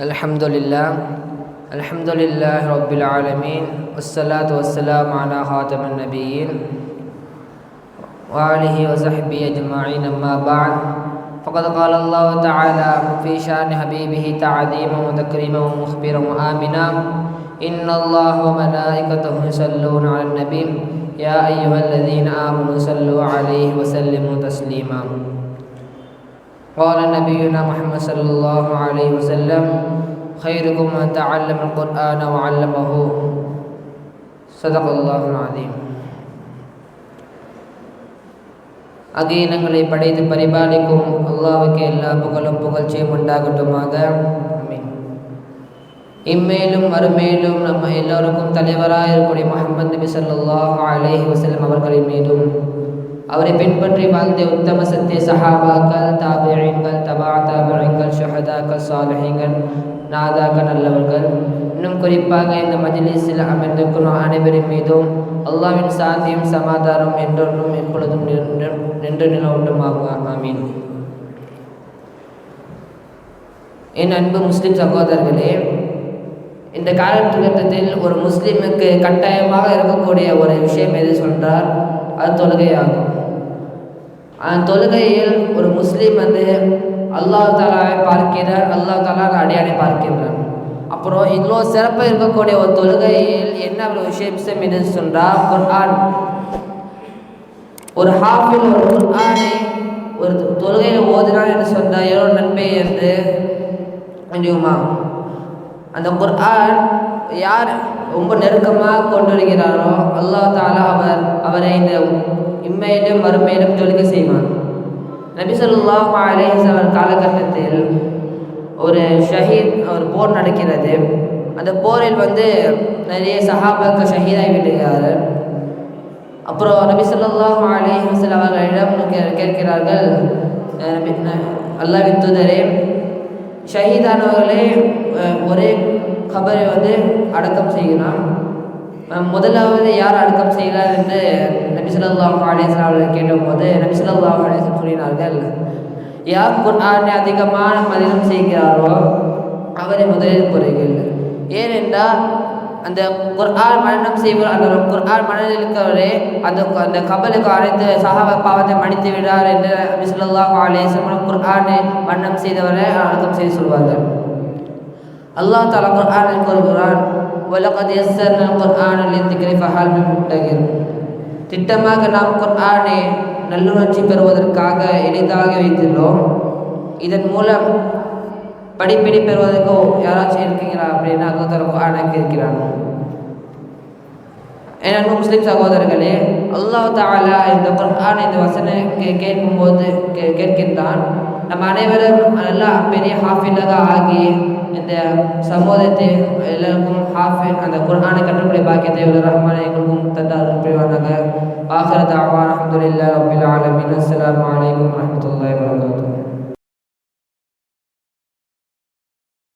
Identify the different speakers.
Speaker 1: الحمد لله الحمد لله رب العالمين والصلاة والسلام على خاتم النبيين وآله وصحبه أجمعين أما بعد فقد قال الله تعالى في شأن حبيبه تعظيما وتكريما ومخبرا وآمنا إن الله وملائكته يصلون على النبي يا أيها الذين آمنوا صلوا عليه وسلموا تسليما قال نبينا محمد صلى الله عليه وسلم خيركم من تعلم القرآن وعلمه صدق الله العظيم அகீனங்களை படைத்து பரிபாலிக்கும் அல்லாவுக்கு எல்லா புகழும் புகழ்ச்சியும் உண்டாகட்டுமாக ஆமீன் இம்மேலும் மறுமேலும் நம்ம எல்லோருக்கும் தலைவராக இருக்கக்கூடிய முகமது நபி ஸல்லல்லாஹு அலைஹி வஸல்லம் அவர்களின் மீதும் அவரை பின்பற்றி வாழ்ந்த உத்தம சத்திய சஹாபாக்கள் தாபியங்கள் தபா தாபியங்கள் ஷஹதாக்கள் சாலஹிங்கள் நாதாக்கள் நல்லவர்கள். இன்னும் குறிப்பாக இந்த மஜிலிஸில் அமைந்திருக்கிறோம் அனைவரின் மீதும் அல்லாவின் சாந்தியும் சமாதானம் என்றொன்றும் எப்பொழுதும் நின்று- நின்று நிலவட்டுமாக ஆமீன். என் அன்பு முஸ்லிம் சகோதரர்களே இந்த காலகட்டத்தில் ஒரு முஸ்லிமுக்கு கட்டாயமாக இருக்கக்கூடிய ஒரு விஷயம் எது சொல்றார் அது தொழுகையாகும் தொழுகையில் ஒரு முஸ்லீம் வந்து அல்லா தாலாவை பார்க்கிறார் அல்லா தாலா அடியானை பார்க்கின்றார் அப்புறம் இவ்வளோ சிறப்பாக இருக்கக்கூடிய ஒரு தொழுகையில் என்ன ஒரு விஷயம் எது சொல்றார் குர்ஆன். ஒரு ஹாஃபில் ஒரு குர்ஆனை ஒரு தொழுகையில் ஓதினான் என்று சொன்னால் எவ்வளோ நன்மை என்று முடியுமா அந்த குர்ஆன் யார் ரொம்ப நெருக்கமாக கொண்டு வருகிறாரோ அல்லாஹ் தாலா அவர் அவரை இந்த இம்மையிலும் மறுமையிலும் ஜொலிக்க செய்வான். நபி ஸல்லல்லாஹு அலைஹி காலகட்டத்தில் ஒரு ஷஹீத் ஒரு போர் நடக்கிறது. அந்த போரில் வந்து நிறைய சஹாபாக்கள் ஷஹீதாகி விடுகிறார்கள். அப்புறம் நபி ஸல்லல்லாஹு அலைஹி அவர்களிடம் கே- கேட்கிறார்கள். அல்லாவின் தூதரே ஷஹீதானவர்களே ஒரே கபரை வந்து அடக்கம் செய்கிறான். முதலாவது யார் அடக்கம் செய்கிறார் என்று நபி ஸல்லல்லாஹு அவர்கள் கேட்டபோது நபி ஸல்லல்லாஹு கூறினார்கள் யார் குர்ஆனை அதிகமான மதினம் செய்கிறாரோ அவரை முதலில் கூறுங்கள். ஏனென்றால் அந்த குர்ஆன் மரணம் செய்வர் அந்த குர்ஆன் மனதில் இருக்கிறவரே அந்த அந்த கபலுக்கு அழைத்து சகாப பாவத்தை மன்னித்து விடார் என்று நபி ஸல்லல்லாஹு குர்ஆனை மரணம் செய்தவரை அடக்கம் செய்து சொல்வார்கள். அல்லாஹ் தாலா குர்ஆனில் கூறுகிறான் வலகத் யஸ்ஸர்னா குர்ஆன லிذிக்ரி ஃபஹால் மின் முத்தகிர் திட்டமாக நாம் குர்ஆனை நல்லுணர்ச்சி பெறுவதற்காக எளிதாக வைத்துள்ளோம். இதன் மூலம் படிப்பினை பெறுவதற்கோ யாராச்சும் இருக்கீங்களா? அப்படின்னு அகோதர தஆலா குர்ஆனை இருக்கிறான் என் முஸ்லிம் சகோதரர்களே அல்லாஹ் தாலா இந்த குர்ஆன் இந்த வசனை கேட்கும்போது கே- கேட்கின்றான். நம்ம அனைவரும் நல்லா பெரிய ஹாஃபிலாக ஆகி இந்த சமூகத்தை எல்லாருக்கும் ஹாஃபில் அந்த குரானை கற்றுக்கூடிய பாக்கியத்தை உள்ள ரஹ்மான் எங்களுக்கும் தந்தார் புரிவானாக. ஆஹிர அஹமதுல்லா அல்ஹம்துலில்லாஹி ஆலமின். அஸ்லாம் வலைக்கம் அலைக்கும் வரஹ்மத்துல்லாஹி